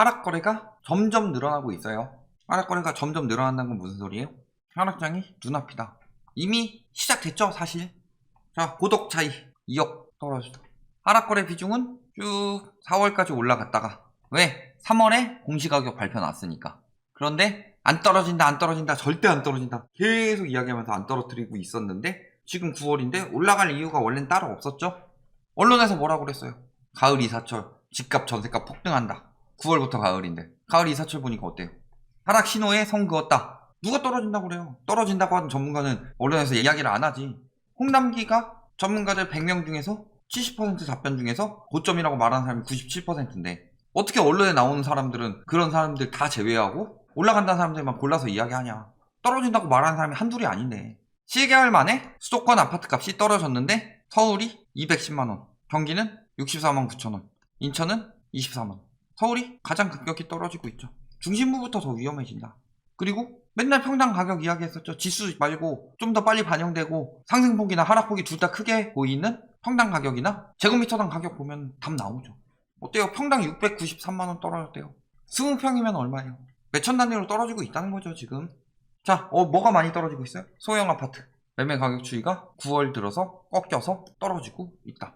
하락 거래가 점점 늘어나고 있어요. 하락 거래가 점점 늘어난다는 건 무슨 소리예요? 하락장이 눈앞이다. 이미 시작됐죠, 사실. 자, 고독 차이 2억 떨어졌다. 하락 거래 비중은 쭉 4월까지 올라갔다가 왜? 3월에 공시가격 발표 났으니까. 그런데 안 떨어진다, 안 떨어진다, 절대 안 떨어진다. 계속 이야기하면서 안 떨어뜨리고 있었는데 지금 9월인데 올라갈 이유가 원래는 따로 없었죠? 언론에서 뭐라고 그랬어요? 가을 이사철, 집값, 전세값 폭등한다. 9월부터 가을인데. 가을 이 사철 보니까 어때요? 하락 신호에 선 그었다. 누가 떨어진다고 그래요? 떨어진다고 하는 전문가는 언론에서 이야기를 안 하지. 홍남기가 전문가들 100명 중에서 70% 답변 중에서 고점이라고 말하는 사람이 97%인데 어떻게 언론에 나오는 사람들은 그런 사람들 다 제외하고 올라간다는 사람들만 골라서 이야기하냐. 떨어진다고 말하는 사람이 한둘이 아닌데. 7개월 만에 수도권 아파트 값이 떨어졌는데 서울이 210만원, 경기는 64만 9천원, 인천은 24만원. 서울이 가장 급격히 떨어지고 있죠. 중심부부터 더 위험해진다. 그리고 맨날 평당 가격 이야기했었죠. 지수 말고 좀 더 빨리 반영되고 상승폭이나 하락폭이 둘 다 크게 보이는 평당 가격이나 제곱미터당 가격 보면 답 나오죠. 어때요? 평당 693만원 떨어졌대요. 20평이면 얼마예요? 몇천 단위로 떨어지고 있다는 거죠, 지금. 자, 어, 뭐가 많이 떨어지고 있어요? 소형 아파트. 매매 가격 추이가 9월 들어서 꺾여서 떨어지고 있다.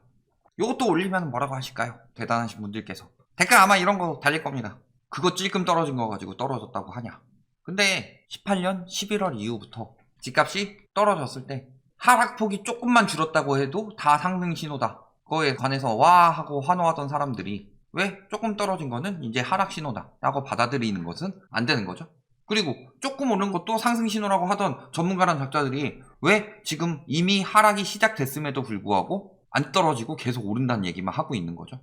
요것도 올리면 뭐라고 하실까요? 대단하신 분들께서. 댓글 아마 이런 거 달릴 겁니다. 그거 찔끔 떨어진 거 가지고 떨어졌다고 하냐. 근데 18년 11월 이후부터 집값이 떨어졌을 때 하락폭이 조금만 줄었다고 해도 다 상승 신호다. 그거에 관해서 와 하고 환호하던 사람들이 왜 조금 떨어진 거는 이제 하락 신호다 라고 받아들이는 것은 안 되는 거죠. 그리고 조금 오른 것도 상승 신호라고 하던 전문가란 작자들이 왜 지금 이미 하락이 시작됐음에도 불구하고 안 떨어지고 계속 오른다는 얘기만 하고 있는 거죠.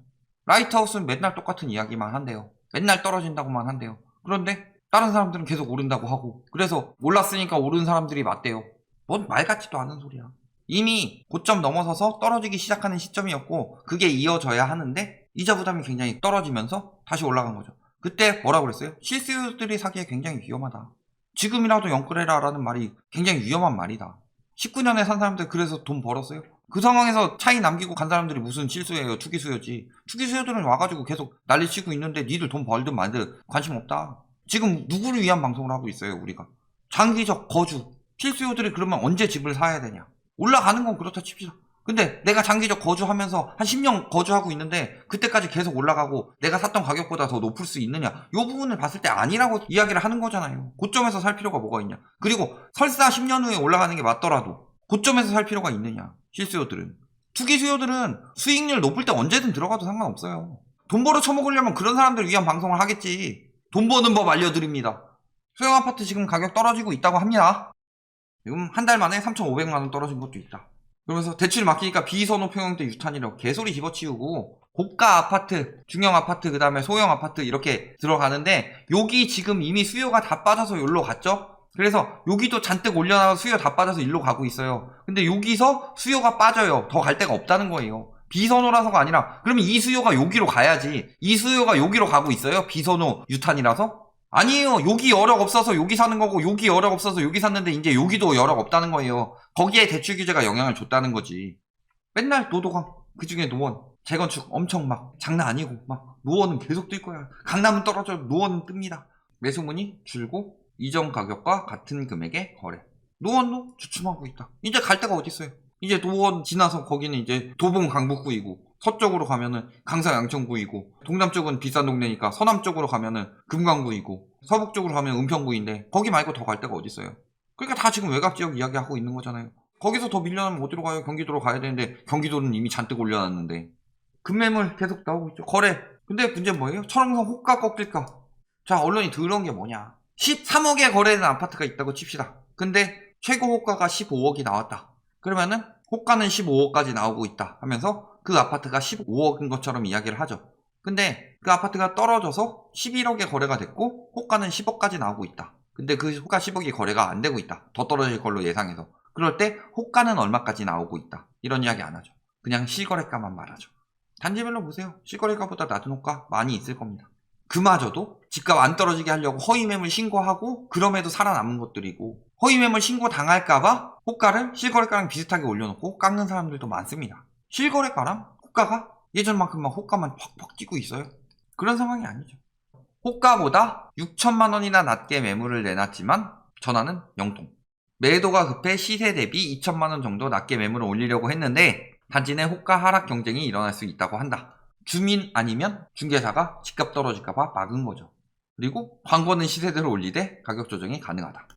라이트하우스는 맨날 똑같은 이야기만 한대요. 맨날 떨어진다고만 한대요. 그런데 다른 사람들은 계속 오른다고 하고 그래서 올랐으니까 오른 사람들이 맞대요. 뭔 말 같지도 않은 소리야. 이미 고점 넘어서서 떨어지기 시작하는 시점이었고 그게 이어져야 하는데 이자 부담이 굉장히 떨어지면서 다시 올라간 거죠. 그때 뭐라고 그랬어요? 실수요들이 사기에 굉장히 위험하다. 지금이라도 영끌해라 라는 말이 굉장히 위험한 말이다. 19년에 산 사람들 그래서 돈 벌었어요? 그 상황에서 차이 남기고 간 사람들이 무슨 실수예요? 투기수요지. 투기수요들은 와가지고 계속 난리치고 있는데 니들 돈 벌든 말든 관심 없다. 지금 누구를 위한 방송을 하고 있어요, 우리가? 장기적 거주. 실수요들이 그러면 언제 집을 사야 되냐? 올라가는 건 그렇다 칩시다. 근데 내가 장기적 거주하면서 한 10년 거주하고 있는데 그때까지 계속 올라가고 내가 샀던 가격보다 더 높을 수 있느냐? 이 부분을 봤을 때 아니라고 이야기를 하는 거잖아요. 고점에서 살 필요가 뭐가 있냐? 그리고 설사 10년 후에 올라가는 게 맞더라도 고점에서 살 필요가 있느냐? 실수요들은. 투기 수요들은 수익률 높을 때 언제든 들어가도 상관없어요. 돈 벌어 처먹으려면 그런 사람들 위한 방송을 하겠지. 돈 버는 법 알려드립니다. 소형 아파트 지금 가격 떨어지고 있다고 합니다. 지금 한 달 만에 3,500만 원 떨어진 것도 있다. 그러면서 대출 맡기니까 비선호 평형대 유탄이라고 개소리 집어치우고 고가 아파트, 중형 아파트, 그 다음에 소형 아파트 이렇게 들어가는데 여기 지금 이미 수요가 다 빠져서 여기로 갔죠? 그래서 여기도 잔뜩 올려놔서 수요 다 빠져서 일로 가고 있어요. 근데 여기서 수요가 빠져요. 더 갈 데가 없다는 거예요. 비선호라서가 아니라 그러면 이 수요가 여기로 가야지. 이 수요가 여기로 가고 있어요. 비선호 유탄이라서? 아니에요. 여기 여력 없어서 여기 사는 거고 여기 여력 없어서 여기 샀는데 이제 여기도 여력 없다는 거예요. 거기에 대출 규제가 영향을 줬다는 거지. 맨날 노도강 그중에 노원 재건축 엄청 막 장난 아니고 막 노원은 계속 뜰 거야. 강남은 떨어져 노원은 뜹니다. 매수문이 줄고 이전 가격과 같은 금액의 거래. 노원도 주춤하고 있다. 이제 갈 데가 어디 있어요? 이제 노원 지나서 거기는 이제 도봉 강북구이고 서쪽으로 가면은 강서 양천구이고 동남 쪽은 비싼 동네니까 서남 쪽으로 가면은 금강구이고 서북 쪽으로 가면 은평구인데 거기 말고 더 갈 데가 어디 있어요? 그러니까 다 지금 외곽 지역 이야기하고 있는 거잖아요. 거기서 더 밀려나면 어디로 가요? 경기도로 가야 되는데 경기도는 이미 잔뜩 올려놨는데 급매물 계속 나오고 있죠. 거래. 근데 문제 뭐예요? 철옹성 호가 꺾일까? 자 언론이 들어온 게 뭐냐? 13억에 거래되는 아파트가 있다고 칩시다. 근데 최고 호가가 15억이 나왔다. 그러면은 호가는 15억까지 나오고 있다 하면서 그 아파트가 15억인 것처럼 이야기를 하죠. 근데 그 아파트가 떨어져서 11억에 거래가 됐고 호가는 10억까지 나오고 있다. 근데 그 호가 10억이 거래가 안 되고 있다. 더 떨어질 걸로 예상해서. 그럴 때 호가는 얼마까지 나오고 있다. 이런 이야기 안 하죠. 그냥 실거래가만 말하죠. 단지별로 보세요. 실거래가보다 낮은 호가 많이 있을 겁니다. 그마저도 집값 안 떨어지게 하려고 허위 매물 신고하고 그럼에도 살아남은 것들이고 허위 매물 신고 당할까봐 호가를 실거래가랑 비슷하게 올려놓고 깎는 사람들도 많습니다. 실거래가랑 호가가 예전만큼 막 호가만 팍팍 뛰고 있어요. 그런 상황이 아니죠. 호가보다 6천만 원이나 낮게 매물을 내놨지만 전화는 영통. 매도가 급해 시세 대비 2천만 원 정도 낮게 매물을 올리려고 했는데 단지 내 호가 하락 경쟁이 일어날 수 있다고 한다. 주민 아니면 중개사가 집값 떨어질까봐 막은 거죠. 그리고 광고는 시세대로 올리되 가격 조정이 가능하다.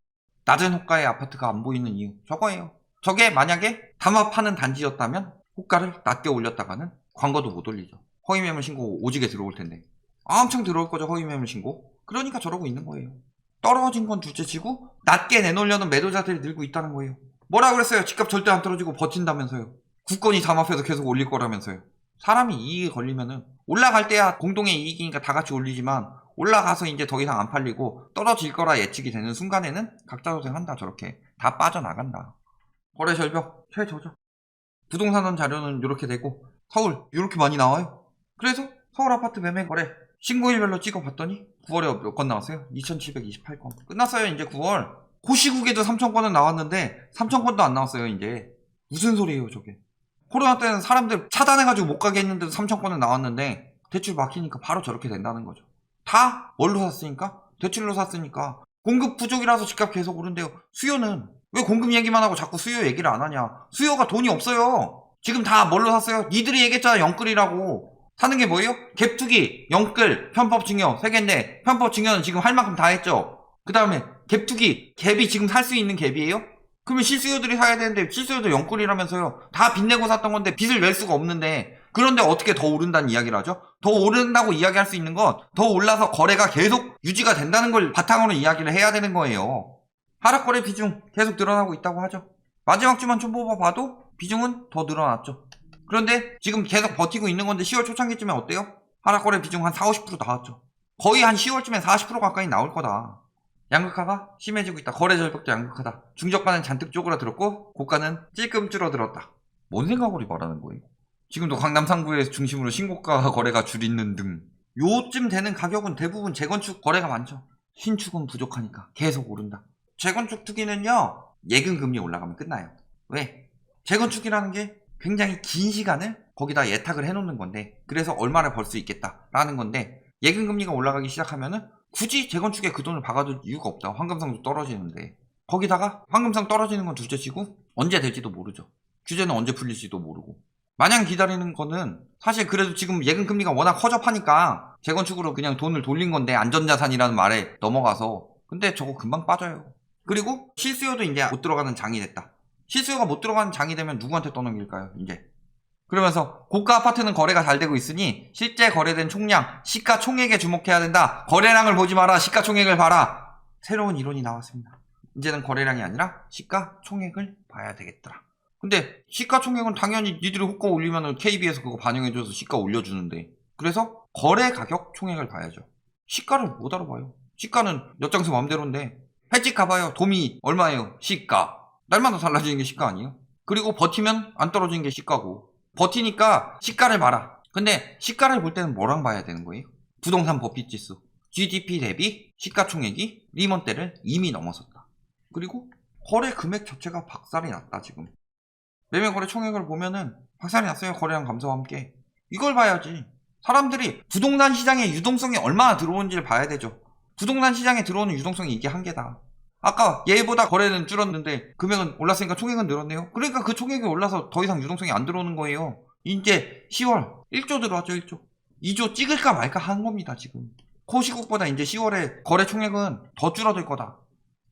낮은 호가의 아파트가 안 보이는 이유 저거예요. 저게 만약에 담합하는 단지였다면 호가를 낮게 올렸다가는 광고도 못 올리죠. 허위 매물 신고 오지게 들어올 텐데. 엄청 들어올 거죠 허위 매물 신고. 그러니까 저러고 있는 거예요. 떨어진 건 둘째치고 낮게 내놓으려는 매도자들이 늘고 있다는 거예요. 뭐라 그랬어요? 집값 절대 안 떨어지고 버틴다면서요. 국건이 담합해서 계속 올릴 거라면서요. 사람이 이익에 걸리면은 올라갈 때야 공동의 이익이니까 다 같이 올리지만 올라가서 이제 더 이상 안 팔리고 떨어질 거라 예측이 되는 순간에는 각자 도생한다 저렇게 다 빠져나간다. 거래 절벽 최저죠. 부동산원 자료는 이렇게 되고 서울 이렇게 많이 나와요. 그래서 서울 아파트 매매 거래 신고일별로 찍어봤더니 9월에 몇 건 나왔어요? 2728건 끝났어요 이제 9월 고시국에도 3000건은 나왔는데 3000건도 안 나왔어요 이제 무슨 소리예요 저게 코로나 때는 사람들 차단해가지고 못 가게 했는데도 3천 건은 나왔는데 대출 막히니까 바로 저렇게 된다는 거죠. 다 뭘로 샀으니까? 대출로 샀으니까. 공급 부족이라서 집값 계속 오른대요. 수요는 왜 공급 얘기만 하고 자꾸 수요 얘기를 안 하냐? 수요가 돈이 없어요. 지금 다 뭘로 샀어요? 니들이 얘기했잖아 영끌이라고. 사는 게 뭐예요? 갭투기, 영끌, 편법 증여 세 개인데 편법 증여는 지금 할 만큼 다 했죠. 그 다음에 갭투기, 갭이 지금 살 수 있는 갭이에요? 그러면 실수요들이 사야 되는데 실수요도 영끌이라면서요. 다 빚내고 샀던 건데 빚을 낼 수가 없는데 그런데 어떻게 더 오른다는 이야기를 하죠? 더 오른다고 이야기할 수 있는 건 더 올라서 거래가 계속 유지가 된다는 걸 바탕으로 이야기를 해야 되는 거예요. 하락 거래 비중 계속 늘어나고 있다고 하죠. 마지막 주만 좀 뽑아봐도 비중은 더 늘어났죠. 그런데 지금 계속 버티고 있는 건데 10월 초창기쯤에 어때요? 하락 거래 비중 한 4, 50% 나왔죠. 거의 한 10월쯤에 40% 가까이 나올 거다. 양극화가 심해지고 있다. 거래 절벽도 양극화다. 중저가는 잔뜩 쪼그라들었고 고가는 찔끔 줄어들었다. 뭔 생각으로 말하는 거예요? 지금도 강남 상부에 중심으로 신고가 거래가 줄이는 등 요쯤 되는 가격은 대부분 재건축 거래가 많죠. 신축은 부족하니까 계속 오른다. 재건축 투기는요. 예금 금리 올라가면 끝나요. 왜? 재건축이라는 게 굉장히 긴 시간을 거기다 예탁을 해놓는 건데 그래서 얼마를 벌수 있겠다라는 건데 예금 금리가 올라가기 시작하면은 굳이 재건축에 그 돈을 박아둘 이유가 없다. 황금성도 떨어지는데. 거기다가 황금성 떨어지는 건 둘째치고 언제 될지도 모르죠. 규제는 언제 풀릴지도 모르고. 마냥 기다리는 거는 사실 그래도 지금 예금 금리가 워낙 허접하니까 재건축으로 그냥 돈을 돌린 건데 안전자산이라는 말에 넘어가서 근데 저거 금방 빠져요. 그리고 실수요도 이제 못 들어가는 장이 됐다. 실수요가 못 들어가는 장이 되면 누구한테 떠넘길까요? 이제 그러면서 고가 아파트는 거래가 잘 되고 있으니 실제 거래된 총량, 시가 총액에 주목해야 된다. 거래량을 보지 마라. 시가 총액을 봐라. 새로운 이론이 나왔습니다. 이제는 거래량이 아니라 시가 총액을 봐야 되겠더라. 근데 시가 총액은 당연히 니들이 호가 올리면 KB에서 그거 반영해줘서 시가 올려주는데 그래서 거래 가격 총액을 봐야죠. 시가를 못 알아봐요. 시가는 엿장수 맘대로인데 횟집 가봐요. 도미 얼마예요? 시가. 날마다 달라지는 게 시가 아니에요? 그리고 버티면 안 떨어지는 게 시가고 버티니까 시가를 봐라. 근데 시가를 볼 때는 뭐랑 봐야 되는 거예요? 부동산 버핏 지수, GDP 대비 시가총액이 리먼 때를 이미 넘어섰다. 그리고 거래 금액 자체가 박살이 났다 지금. 매매 거래 총액을 보면은 박살이 났어요. 거래량 감소와 함께. 이걸 봐야지. 사람들이 부동산 시장의 유동성이 얼마나 들어오는지를 봐야 되죠. 부동산 시장에 들어오는 유동성이 이게 한계다. 아까 얘보다 거래는 줄었는데 금액은 올랐으니까 총액은 늘었네요. 그러니까 그 총액이 올라서 더 이상 유동성이 안 들어오는 거예요. 이제 10월 1조 들어왔죠 1조. 2조 찍을까 말까 한 겁니다 지금. 코시국보다 이제 10월에 거래 총액은 더 줄어들 거다.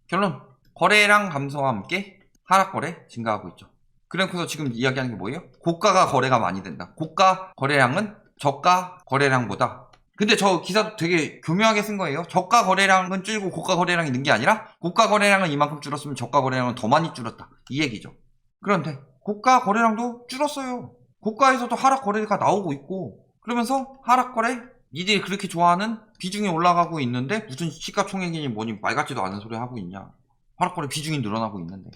결론 거래량 감소와 함께 하락 거래 증가하고 있죠. 그래서 지금 이야기하는 게 뭐예요? 고가가 거래가 많이 된다. 고가 거래량은 저가 거래량보다 근데 저 기사도 되게 교묘하게 쓴 거예요. 저가 거래량은 줄고 고가 거래량이 는 게 아니라 고가 거래량은 이만큼 줄었으면 저가 거래량은 더 많이 줄었다. 이 얘기죠. 그런데 고가 거래량도 줄었어요. 고가에서도 하락 거래가 나오고 있고 그러면서 하락 거래 니들이 그렇게 좋아하는 비중이 올라가고 있는데 무슨 시가총액이니 뭐니 말 같지도 않은 소리 하고 있냐. 하락 거래 비중이 늘어나고 있는데.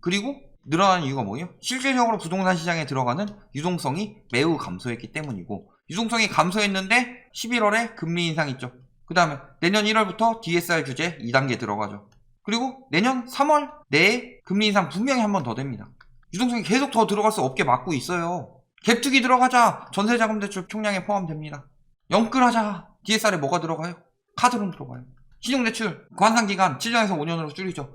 그리고 늘어나는 이유가 뭐예요? 실질적으로 부동산 시장에 들어가는 유동성이 매우 감소했기 때문이고 유동성이 감소했는데 11월에 금리 인상 있죠. 그 다음에 내년 1월부터 DSR 규제 2단계 들어가죠. 그리고 내년 3월 내에 금리 인상 분명히 한 번 더 됩니다. 유동성이 계속 더 들어갈 수 없게 막고 있어요. 갭투기 들어가자 전세자금 대출 총량에 포함됩니다. 영끌하자 DSR에 뭐가 들어가요? 카드론 들어가요. 신용대출 관상기간 7년에서 5년으로 줄이죠.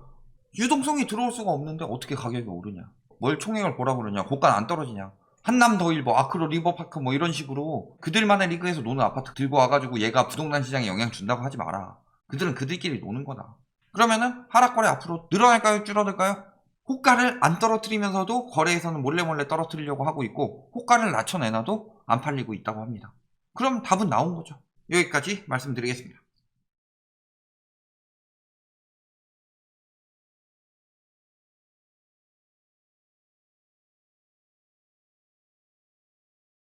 유동성이 들어올 수가 없는데 어떻게 가격이 오르냐. 뭘 총액을 보라 그러냐. 고가 안 떨어지냐. 한남 더일보, 아크로 리버파크 뭐 이런 식으로 그들만의 리그에서 노는 아파트 들고 와가지고 얘가 부동산 시장에 영향 준다고 하지 마라. 그들은 그들끼리 노는 거다. 그러면은 하락 거래 앞으로 늘어날까요? 줄어들까요? 호가를 안 떨어뜨리면서도 거래에서는 몰래 몰래 떨어뜨리려고 하고 있고 호가를 낮춰내놔도 안 팔리고 있다고 합니다. 그럼 답은 나온 거죠. 여기까지 말씀드리겠습니다.